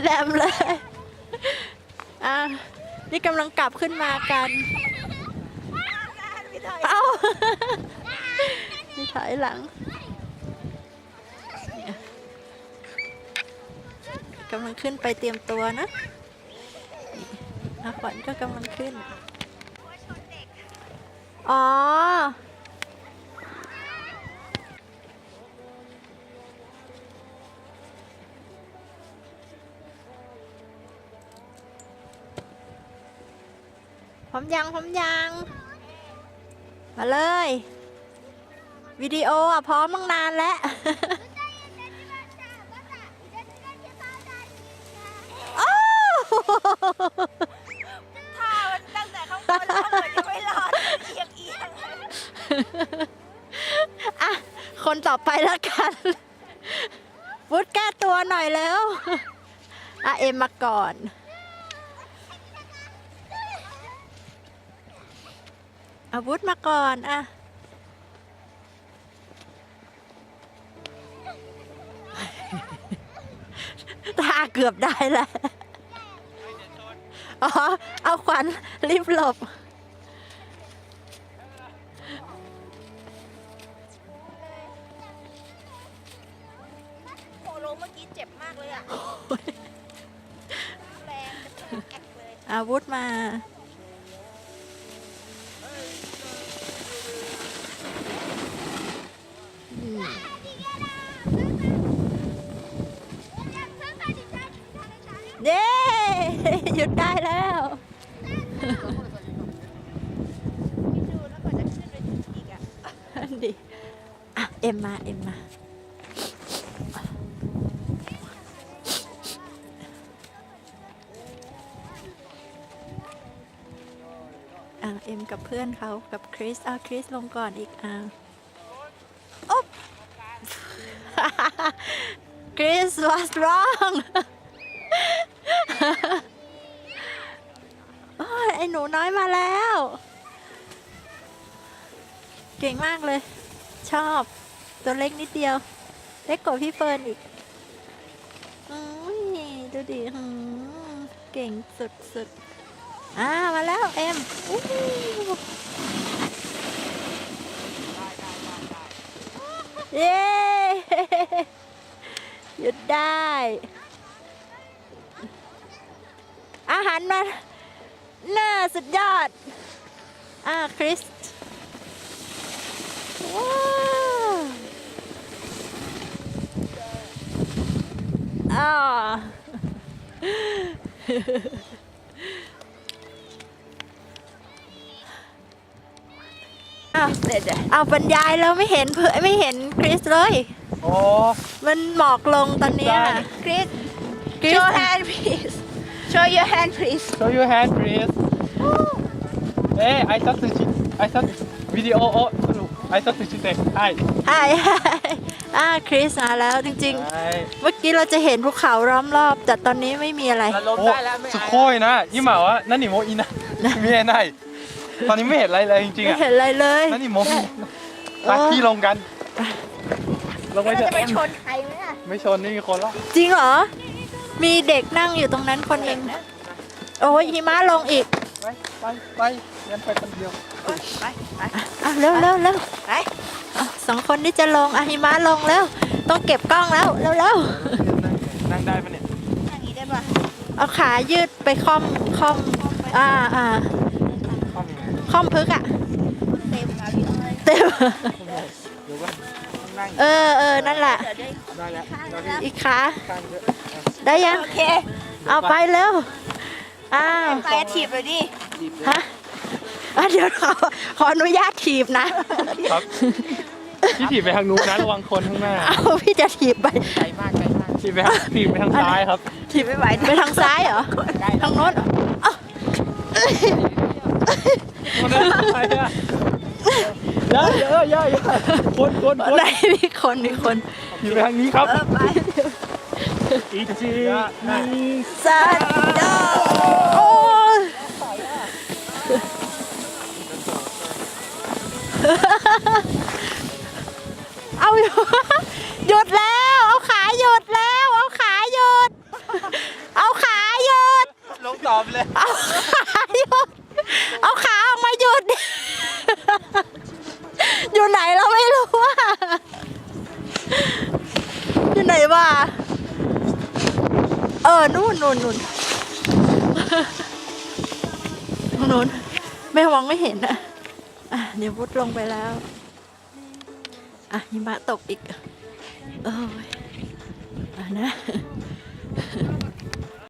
แหลมเลย อะ นี่กำลังกลับขึ้นมากันเอ้านี่ถอยหลังกำลังขึ้นไปเตรียมตัวนะอาขวัญก็กำลังขึ้น อ๋อ อมยังพร้อมยัง มาเลย วิดีโออะพร้อมตั้งนานแล้วอ้าวถ้ามันตั้งแต่ข้างบนแล้วเหมือนจะไม่รอดเอียงเอียงอะ คนต่อไปแล้วกันวุฒแก้ตัวหน่อยแล้วอะเอ็มมาก่อน อาวุธมาก่อนอะท่าเกือบได้แล้วอ๋อ เอาขวัญรีบหลบ โคโลเมื่อกี้เจ็บมากเลยอะ แรงกระแทกแอกเลย อาวุธมา เย้หยุดได้แล้ว ดีอะ เอ็มมา เอ็มมา อะ เอ็มกับเพื่อนเขากับคริสเอาคริสลงก่อนอีกอะอ๊บ คริส what's wrong โอ้หนูน้อยมาแล้ว เก่งมากเลย ชอบ ตัวเล็กนิดเดียว เล็กกว่าพี่เฟิร์นอีกอุ้ยดูดิหืมเก่งสุดสุดๆ อ่า มาแล้ว เอ็มเย้ หยุดได้ อาหารมาน่าสุดยอด อ่าคริสว้าวอ่าอ้าวเดี๋ยวเอาบรรยายแล้วไม่เห็นเพื่อไม่เห็นคริสเลย โอ้ มันหมอกลงตอนเนี้ย ได้คริสคริส show hand please show your hand please show your hand please เอ้ไอซัตสึชิไอซัตวิดีโอโอ้ไอซัตสึชิเตะไอใช่อ่าคริสมาแล้วจริงไอๆเมื่อกี้เราจะเห็นภูเขาล้อมรอบ แต่ตอนนี้ไม่มีอะไร โอ้สุโคยนะยิ่มาว่านั่นนี่โมอีนะ มีไอ้ไหนตอนนี้ไม่เห็นอะไรเลยจริงๆไม่อะเห็นอะไรเลย นั่นนี่โมมีไปพี่ลงกัน ลงไปเราเถจะไปอะชนใครไหมอะไม่ชนไม่มีคนแล้วจริงเหรอ มีเด็กนั่งอยู่ตรงนั้นคนหนึ่งโอ้ยหิมะลงอีกไปไปไปงั้นไปคนเดียวไปไปอะเร็วเร็วเร็วไปอะสองคนนี้จะลงอะหิมะลงแล้วต้องเก็บกล้องแล้วเร็วเร็วนั่งได้ปะเนี่ยอย่างนี้ได้ปะเอาขายืดไปค่อมค่อมอ่าอ่าเข้ามีค่อมพึกอะเต็มอะพี่เอ้ยเต็มหรือว่า นั่งเออเออนั่นแหละเดี๋ยวได้ได้แล้วข้างเราแล้วอีกขาข้างเยอะได้ยัง โอเคเอาไปเร็ว อ้าว ไปถีบเลยดิจีบเลยฮะอะเดี๋ยวขอขออนุญาตถีบนะ ครับพี่ถีบไปทางนู้นนะระวังคนข้างหน้าเอาพี่จะถีบไป ไกลมากไกลมากถีบไปทางถีบไปทางซ้ายครับ ถีบไม่ไหวไปทางซ้ายเหรอ ทางโน้นเหรออ้าวคนนั้นใครอะเยอะ เยอะเยอะเยอะคนคนคนไมีคนมีคนอยู่ทางนี้ครับอีจีสัตโดโอเอาหยุดแล้ว เอาขาหยุดแล้ว เอาขาหยุด เอาขาหยุด ลงตอบเลย ว่า เออ นู่นนู่นนู่นนู่นไม่หวังไม่เห็นนะอะเดี๋ยวพุดลงไปแล้ว อะหิมะตกอีก เอออะนะ